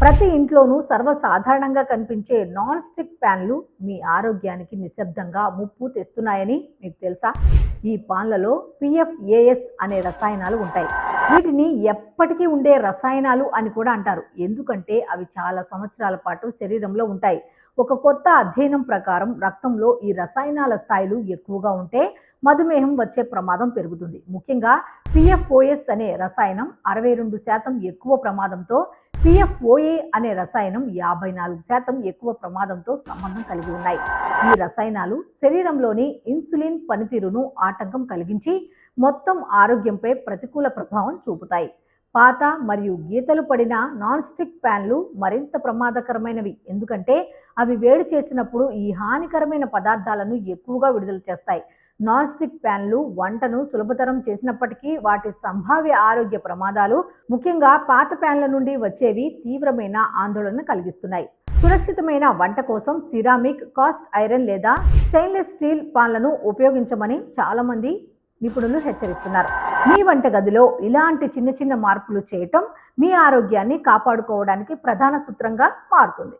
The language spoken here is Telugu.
ప్రతి ఇంట్లోనూ సర్వసాధారణంగా కనిపించే నాన్ స్టిక్ ప్యాన్లు మీ ఆరోగ్యానికి నిశ్శబ్దంగా ముప్పు తెస్తున్నాయని మీకు తెలుసా? ఈ పాన్లలో పిఎఫ్ఏఎస్ అనే రసాయనాలు ఉంటాయి. వీటిని ఎప్పటికీ ఉండే రసాయనాలు అని కూడా అంటారు. ఎందుకంటే అవి చాలా సంవత్సరాల పాటు శరీరంలో ఉంటాయి. ఒక కొత్త అధ్యయనం ప్రకారం రక్తంలో ఈ రసాయనాల స్థాయిలు ఎక్కువగా ఉంటే మధుమేహం వచ్చే ప్రమాదం పెరుగుతుంది. ముఖ్యంగా పిఎఫ్ఓఎస్ అనే రసాయనం అరవై రెండు శాతం ఎక్కువ ప్రమాదంతో పిఎఫ్ఓఏ అనే రసాయనం యాభై నాలుగు శాతం ఎక్కువ ప్రమాదంతో సంబంధం కలిగి ఉన్నాయి. ఈ రసాయనాలు శరీరంలోని ఇన్సులిన్ పనితీరును ఆటంకం కలిగించి మొత్తం ఆరోగ్యంపై ప్రతికూల ప్రభావం చూపుతాయి. పాత మరియు గీతలు పడిన నాన్ స్టిక్ ప్యాన్లు మరింత ప్రమాదకరమైనవి. ఎందుకంటే అవి వేడి చేసినప్పుడు ఈ హానికరమైన పదార్థాలను ఎక్కువగా విడుదల చేస్తాయి. నాన్ స్టిక్ ప్యాన్లు వంటను సులభతరం చేసినప్పటికీ వాటి సంభావ్య ఆరోగ్య ప్రమాదాలు ముఖ్యంగా పాత ప్యాన్ల నుండి వచ్చేవి తీవ్రమైన ఆందోళన కలిగిస్తున్నాయి. సురక్షితమైన వంట కోసం సిరామిక్ కాస్ట్ ఐరన్ లేదా స్టెయిన్లెస్ స్టీల్ పాన్లను ఉపయోగించమని చాలామంది నిపుణులు హెచ్చరిస్తున్నారు. మీ వంట గదిలో ఇలాంటి చిన్న చిన్న మార్పులు చేయటం మీ ఆరోగ్యాన్ని కాపాడుకోవడానికి ప్రధాన సూత్రంగా మారుతుంది.